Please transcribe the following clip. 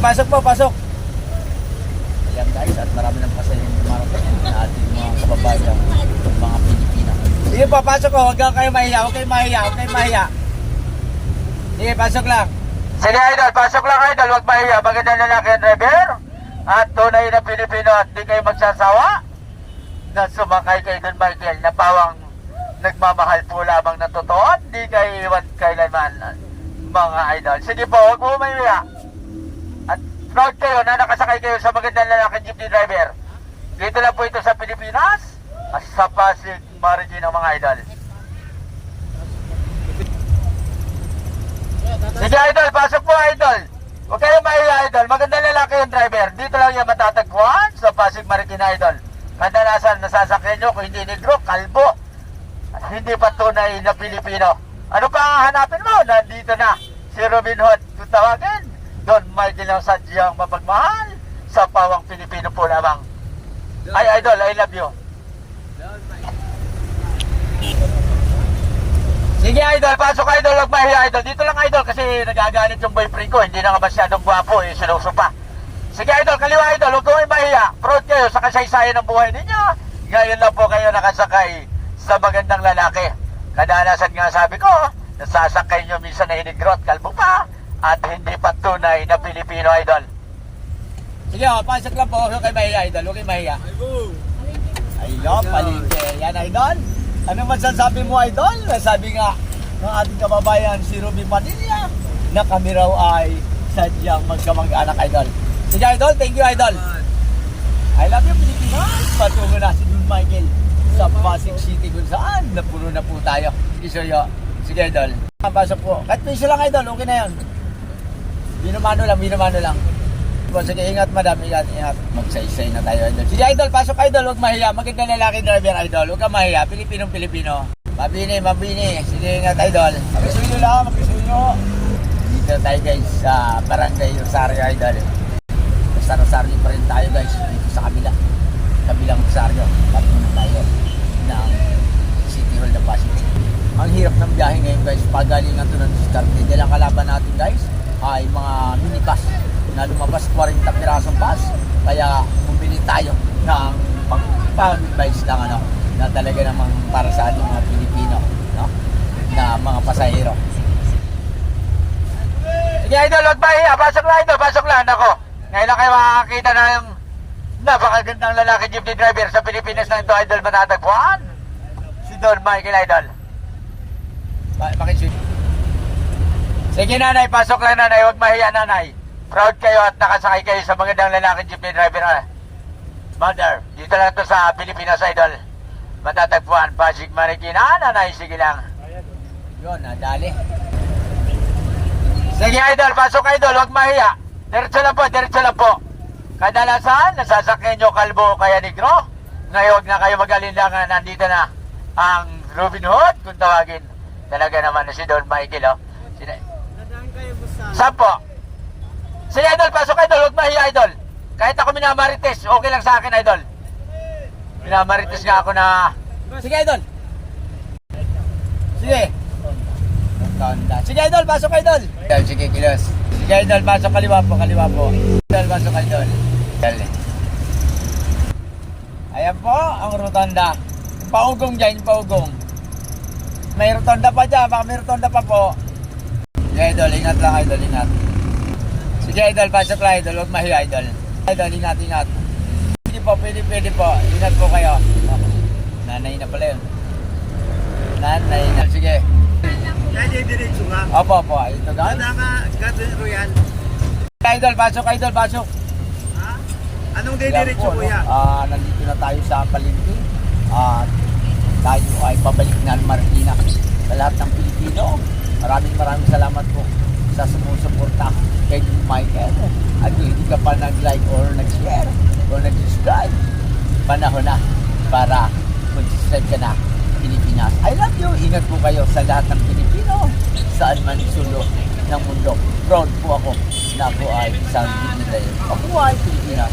pasok po, pasok. Ayan guys, at marami ng pasahero yung dumarating na ating mga kababayan, mga Pilipino. Sige po, pasok po. Huwag kayo mahiya. Huwag kayo mahiya. Huwag kayo mahiya. Sige, pasok lang. Sige, idol. Pasok lang, idol. Huwag mahiya. Magandang lalaki ang driver. At tunay na Pilipino at di kayo magsasawa na sumakay kayo dun, Michael, na pawang nagmamahal po lamang na totoo at di kayo iwan kailanman mga idol. Sige po, huwag mo mahiya. Proud kayo na nakasakay kayo sa magandang lalaking jeepney driver. Dito lang po ito sa Pilipinas sa Pasig, Marigin mga idol. Sige idol, pasok po idol. Huwag kayo mahiya idol. Magandang lalaki yung driver. Dito lang yung matatagpuan sa Pasig, Marikina idol. Kadalasan nasasakyan nyo kung hindi negro, kalbo. Hindi pa tunay na Pilipino. Ano pa ang hanapin mo? Nandito na si Robin Hood. Kung tawagin, Don Michael ang sadyang mapagmahal sa pawang Pilipino po lamang. Ay, idol, I love you. Sige, idol, pasok idol, huwag mahiya idol. Dito lang idol kasi nagagalit yung boyfriend ko. Hindi na nga masyadong gwapo, eh, sinuso pa. Sige, idol, kaliwa idol, huwag kayong mahiya. Proud kayo sa kasaysayan ng buhay ninyo. Ngayon lang po kayo nakasakay sa magandang lalaki. Kadalasan nga sabi ko, nasasakay nyo minsan na hinigrot, kalbo pa, at hindi pa tunay na Pilipino idol. Sige, oh, pasok lang po. Huwag kayo mahiya, idol. Huwag kayo mahiya. Ayun, palengke. Yan, idol. Ano masasabi mo, idol? Sabi nga ng ating kababayan, si Ruby Padilla, na kami raw ay sadyang magkamag-anak, idol. Sige, idol. Thank you, idol. I love you, Pilipinas. Patungo na si Don Michael sa Pasig City kung saan napuno na po tayo. Sige. Sige, idol. Pasok po. Kahit piso lang, idol. Okay na yan. Binumano lang, binumano lang. Po, sige, ingat madam, ingat, ingat. Magsaysay na tayo, idol. Sige, idol, pasok, idol, huwag mahiya. Maganda lalaki driver, idol. Huwag kang mahiya. Pilipinong Pilipino. Mabini, mabini. Sige, ingat, idol. Makisuyo lang, makisuyo. Dito tayo, guys, sa Barangay Rosario, idol. Sa Rosario pa rin tayo, guys. Dito sa kabila. Kabilang Rosario. Patungo tayo ng City Hall ng Pasig. Ang hirap ng biyahe ngayon, guys. Pagalingan to ng Discarte. Dahil ang kalaban natin, guys, ay mga na lumabas 40 pirasong bus. Kaya bumili tayo ng pag-advise lang ano, na talaga namang para sa ating mga Pilipino no? na mga pasahero. Sige idol, huwag mahiya. Pasok lang idol, pasok lang. Ako, ngayon lang kayo makakita na yung napakagandang lalaki jeepney driver sa Pilipinas na ito idol matatagpuan. Si Don Michael Idol. Ba- bakit si Sige nanay, pasok lang nanay, huwag mahiya nanay. Proud kayo at nakasakay kayo sa magandang lalaki jeepney driver. ah. Mother, dito lang to sa Pilipinas Idol. Matatagpuan, Pasig Marikina. Ah, nanay, sige lang. Yun, nadali. Sige Idol, pasok Idol, huwag mahiya. Diretso lang po, diretso lang po. Kadalasan, nasasakyan nyo kalbo kaya negro. Ngayon, huwag na kayo mag-alinlangan. Nandito na ang Robin Hood, kung tawagin. Talaga naman na si Don Michael, oh. Sina- Nadaan kayo po sa... Saan po? Sige, idol, pasok idol, huwag mahiya idol. Kahit ako minamarites, okay lang sa akin idol. Minamarites nga ako na... Sige idol. Sige. Sige idol, pasok idol. Sige, kilos. Sige idol, pasok kaliwa po, kaliwa po. Idol, pasok idol. Ayan po, ang rotonda. Paugong dyan, paugong. May rotonda pa dyan, baka may rotonda pa po. Sige, idol, ingat lang, idol, ingat. Sige, idol, pasok lang, idol, huwag mahiya, idol. Idol, ingat, ingat. Sige po, pwede, pwede po. Ingat po kayo. Nanay na pala yun. Nanay na. Sige. Kaya diretso nga. Opo, opo. Ito ka, Gato Royal. Idol, pasok, idol, pasok. Ha? Anong Yan diretso po, kuya? Ah, nandito na tayo sa palengke. At tayo ay pabalik na Marikina sa lahat ng Pilipino. Maraming maraming salamat po sa sumusuporta kay Michael. At kung hindi ka pa nag-like or nag-share or nag-subscribe, panahon na para mag-subscribe ka na Pilipinas. I love you. Ingat po kayo sa lahat ng Pilipino saan man sulok ng mundo. Proud po ako na ako ay isang Pilipino. Mabuhay Pilipinas.